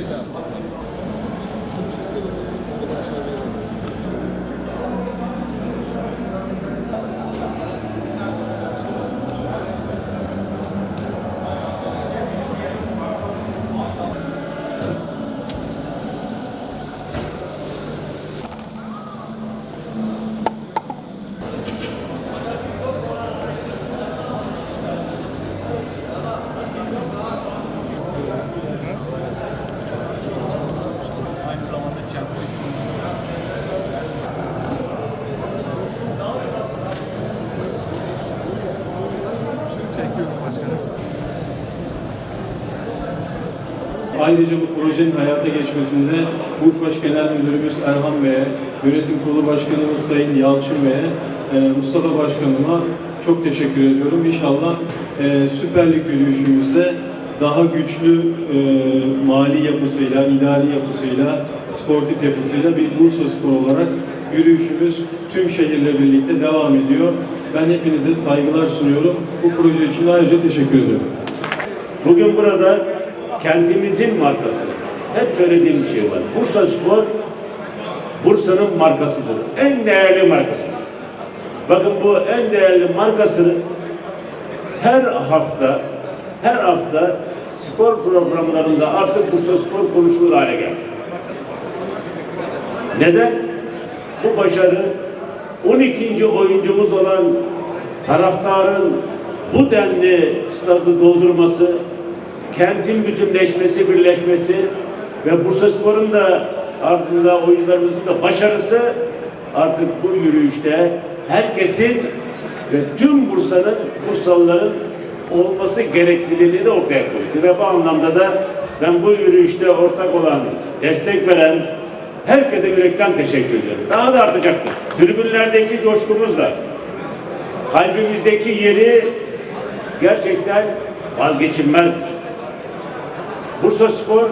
Obrigado. Ayrıca bu projenin hayata geçmesinde BUFAŞ Genel Müdürümüz Erhan Bey'e, Yönetim Kurulu Başkanımız Sayın Yalçın Bey'e, e, Mustafa Başkanıma çok teşekkür ediyorum. İnşallah e, Süper Lig yürüyüşümüzde daha güçlü e, mali yapısıyla, idari yapısıyla, sportif yapısıyla bir Bursa Spor olarak yürüyüşümüz tüm şehirle birlikte devam ediyor. Ben hepinize saygılar sunuyorum. Bu proje için ayrıca teşekkür ediyorum. Bugün burada kentimizin markası. Hep söylediğim bir şey var. Bursa Spor Bursa'nın markasıdır. En değerli markasıdır. Bakın bu en değerli markasını her hafta her hafta spor programlarında artık Bursa Spor konuşulur hale geldi. Neden? Bu başarı 12. oyuncumuz olan taraftarın bu denli stadı doldurması, kentin bütünleşmesi, birleşmesi ve Bursaspor'un da ardında oyuncularımızın da başarısı artık bu yürüyüşte herkesin ve tüm Bursa'nın, Bursalıların olması gerekliliğini de ortaya koydu. Ve bu anlamda da ben bu yürüyüşte ortak olan, destek veren herkese yürekten teşekkür ediyorum. Daha da artacaktır. Tribünlerdeki coşkumuzla kalbimizdeki yeri gerçekten vazgeçilmezdir. Bursa Spor,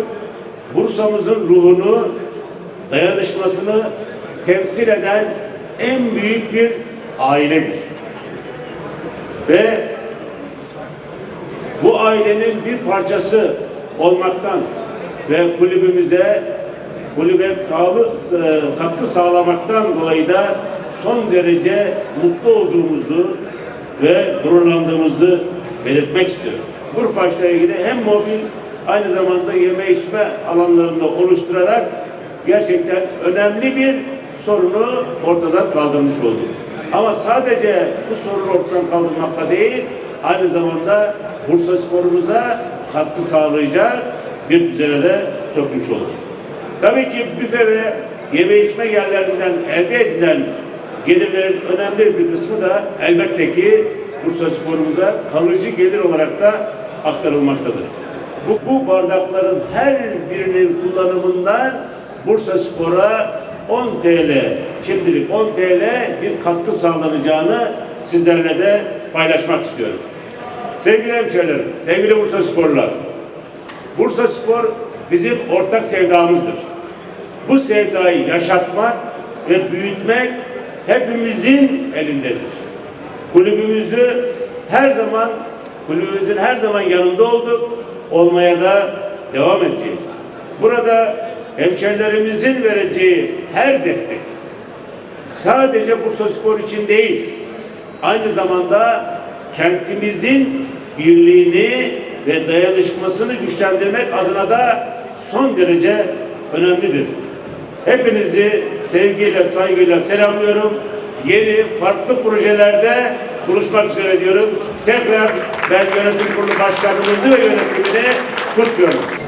Bursa'mızın ruhunu, dayanışmasını temsil eden en büyük bir ailedir. Ve bu ailenin bir parçası olmaktan ve kulübümüze kulübe kalı- katkı sağlamaktan dolayı da son derece mutlu olduğumuzu ve gururlandığımızı belirtmek istiyorum. Burfaş'la ilgili hem mobil aynı zamanda yeme içme alanlarında oluşturarak gerçekten önemli bir sorunu ortadan kaldırmış olduk. Ama sadece bu sorunu ortadan kaldırmakla değil, aynı zamanda Bursa sporumuza katkı sağlayacak bir düzene de sokmuş olduk. Tabii ki büfe ve yeme içme yerlerinden elde edilen gelirlerin önemli bir kısmı da elbette ki Bursa sporumuza kalıcı gelir olarak da aktarılmaktadır. Bu, bu bardakların her birinin kullanımından Bursa Spor'a 10 TL, şimdilik 10 TL bir katkı sağlanacağını sizlerle de paylaşmak istiyorum. Sevgili hemşehrilerim, sevgili Bursa Sporlular, Bursa Spor bizim ortak sevdamızdır. Bu sevdayı yaşatmak ve büyütmek hepimizin elindedir. Kulübümüzü her zaman, kulübümüzün her zaman yanında olduk, olmaya da devam edeceğiz. Burada hemşerilerimizin vereceği her destek sadece Bursa Spor için değil, aynı zamanda kentimizin birliğini ve dayanışmasını güçlendirmek adına da son derece önemlidir. Hepinizi sevgiyle, saygıyla selamlıyorum. Yeni, farklı projelerde buluşmak üzere diyorum. Tekrar ben yönetim kurulu başkanımızı ve yönetimini kutluyorum.